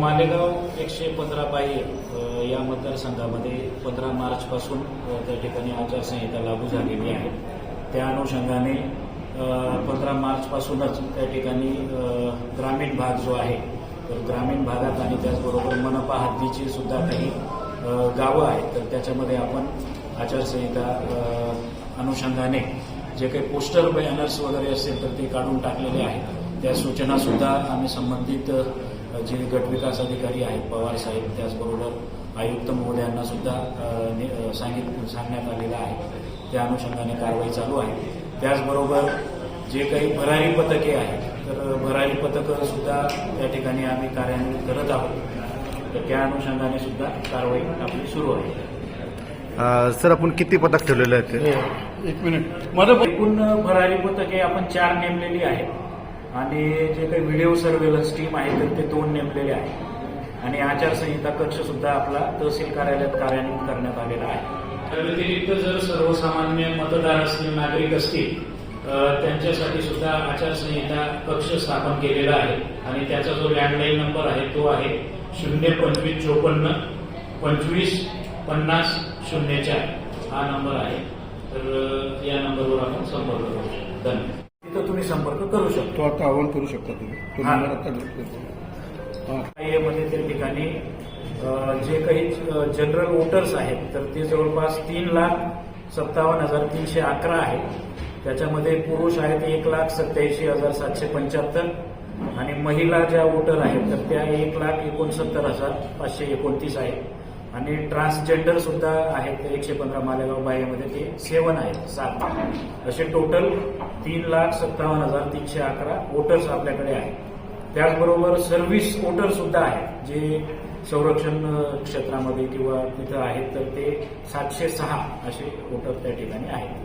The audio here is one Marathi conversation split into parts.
मालेगाव एकशे पंधरा बाह्य या मतदारसंघामध्ये पंधरा मार्चपासून त्या ठिकाणी आचारसंहिता लागू झालेली आहे. त्या अनुषंगाने पंधरा मार्चपासूनच त्या ठिकाणी ग्रामीण भाग जो आहे तर ग्रामीण भागात आणि त्याचबरोबर मनपा हद्दीची सुद्धा काही गावं आहेत तर त्याच्यामध्ये आपण आचारसंहिता अनुषंगाने जे काही पोस्टर बॅनर्स वगैरे असतील तर ते काढून टाकलेले आहेत. त्या सूचना सुद्धा आम्ही संबंधित जे गटविकास अधिकारी आहेत पवार साहेब त्याचबरोबर आयुक्त महोदयांना सुद्धा सांगित सांगण्यात आलेलं आहे. त्या अनुषंगाने कारवाई चालू आहे. त्याचबरोबर जे काही भरारी पथके आहेत तर भरारी पथकं सुद्धा त्या ठिकाणी आम्ही कार्यान्वित करत आहोत. तर त्या अनुषंगाने सुद्धा कारवाई आपली सुरू आहे. सर आपण किती पथक ठेवलेले आहेत ते? एक मिनिट. माझं एकूण भरारी पथके आपण चार नेमलेली आहेत. आणि जे काही व्हिडिओ सर्वेलन्स टीम आहे तर ते दोन नेमलेले आहे. आणि आचारसंहिता कक्ष सुद्धा आपला तहसील कार्यालयात कार्यान्वित करण्यात आलेला आहे. व्यतिरिक्त जर सर्वसामान्य मतदार असतील नागरिक असतील त्यांच्यासाठी सुद्धा आचारसंहिता कक्ष स्थापन केलेला आहे. आणि त्याचा जो लँडलाईन नंबर आहे तो आहे शून्य पंचवीस चोपन्न पंचवीस पन्नास शून्य चार हा नंबर आहे. तर या नंबरवर आपण संपर्क करू शकतो. धन्यवाद. करू शकतो. तो आता आवाहन करू शकता तुम्ही. त्या ठिकाणी जे काही जनरल वोटर्स आहेत तर ते जवळपास तीन लाख सत्तावन्न हजार तीनशे अकरा आहेत. त्याच्यामध्ये पुरुष आहेत एक लाख सत्याऐंशी हजार सातशे पंच्याहत्तर आणि महिला ज्या वोटर आहेत तर त्या एक लाख एकोणसत्तर हजार पाचशे एकोणतीस आहेत. आणि ट्रान्सजेंडर सुद्धा आहेत एकशे पंधरा मालेगाव बाह्यामध्ये ते सेवन आहेत सात. असे टोटल तीन लाख सत्तावन्न हजार तीनशे अकरा वोटर्स आपल्याकडे आहेत. त्याचबरोबर सर्व्हिस वोटर सुद्धा आहेत जे संरक्षण क्षेत्रामध्ये किंवा तिथं आहेत तर ते सातशे सहा असे वोटर त्या ठिकाणी आहेत.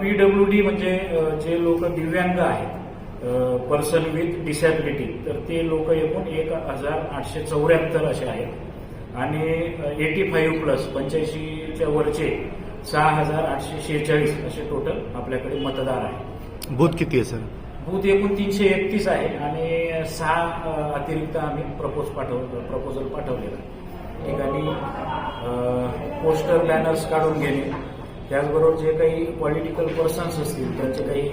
पीडब्ल्यू डी म्हणजे जे लोक दिव्यांग आहेत पर्सन विथ डिसॅबिलिटी तर ते लोक एकूण एक हजार आठशे चौऱ्याहत्तर असे आहेत. आणि एटी फाईव्ह प्लस पंच्याऐंशीच्या वरचे सहा हजार आठशे शेहेचाळीस असे टोटल आपल्याकडे मतदार आहेत. बूथ किती आहे सर? बूथ एकूण तीनशे एकतीस आहे आणि सहा अतिरिक्त आम्ही प्रपोज पाठव प्रपोजल पाठवलेलं आहे. ठिकाणी पोस्टर बॅनर्स काढून घेणे. त्याचबरोबर जे काही पॉलिटिकल पर्सन्स असतील त्यांचे काही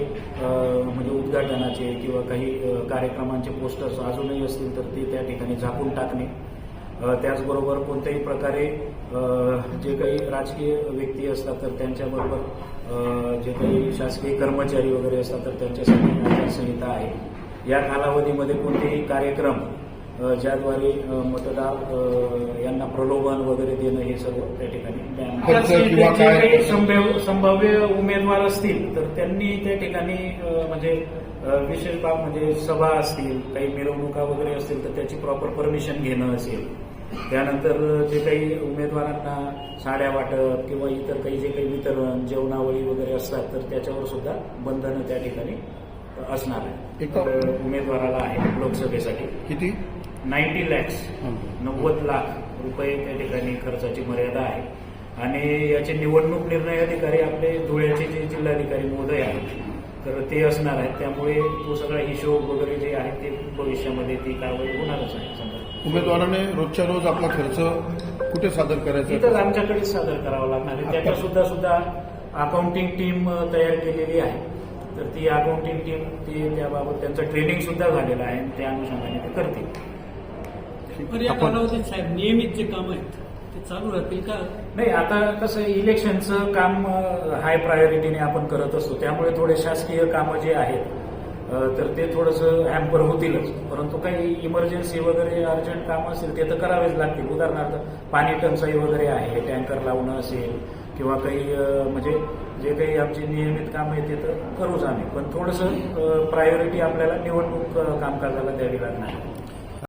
म्हणजे उद्घाटनाचे किंवा काही कार्यक्रमांचे पोस्टर्स अजूनही असतील तर ते त्या ठिकाणी झाकून टाकणे. त्याचबरोबर कोणत्याही प्रकारे जे काही राजकीय व्यक्ती असतात तर त्यांच्याबरोबर जे काही शासकीय कर्मचारी वगैरे असतात तर त्यांच्यासाठी आचारसंहिता आहे. या कालावधीमध्ये कोणतेही कार्यक्रम ज्याद्वारे मतदार यांना प्रलोभन वगैरे देणं हे सर्व त्या ठिकाणी संभाव्य उमेदवार असतील तर त्यांनी त्या ठिकाणी म्हणजे विशेष बाब म्हणजे सभा असतील काही मिरवणुका वगैरे असतील तर त्याची प्रॉपर परमिशन घेणं असेल. त्यानंतर जे काही उमेदवारांना साड्या वाटप किंवा इतर काही जे काही वितरण जेवणावळी वगैरे असतात तर त्याच्यावर सुद्धा बंधनं त्या ठिकाणी असणार आहे उमेदवाराला आहे लोकसभेसाठी. किती? नाईन्टी लॅक्स. नव्वद लाख रुपये त्या ठिकाणी खर्चाची मर्यादा आहे. आणि याचे निवडणूक निर्णय अधिकारी आपले धुळ्याचे जे जिल्हाधिकारी महोदय आहेत तर ते असणार आहेत त्यामुळे तो सगळा हिशोब वगैरे जे आहे ते भविष्यामध्ये ती कारवाई होणारच आहे समजा. उमेदवाराने रोजच्या रोज आपला खर्च कुठे सादर करायचा? इथंच आमच्याकडेच सादर करावं लागणार आहे. त्याच्या सुद्धा सुद्धा अकाउंटिंग टीम तयार केलेली आहे. तर ती अकाउंटिंग टीम ती त्याबाबत त्यांचं ट्रेनिंग सुद्धा झालेलं आहे आणि त्या अनुषंगाने ते करतील. साहेब नियमित जे काम आहेत ते चालू राहतील का? नाही आता कसं आहे, इलेक्शनचं काम हाय प्रायोरिटीने आपण करत असतो. त्यामुळे थोडे शासकीय कामं जे आहेत तर ते थोडंसं हॅम्पर होतीलच. परंतु काही इमर्जन्सी वगैरे अर्जंट काम असेल ते तर करावेच लागतील. उदाहरणार्थ पाणी टंचाई वगैरे आहे टँकर लावणं असेल किंवा काही म्हणजे जे काही आमची नियमित कामं आहेत ते तर करूच आम्ही. पण थोडंसं प्रायोरिटी आपल्याला निवडणूक कामकाजाला द्यावी लागणार.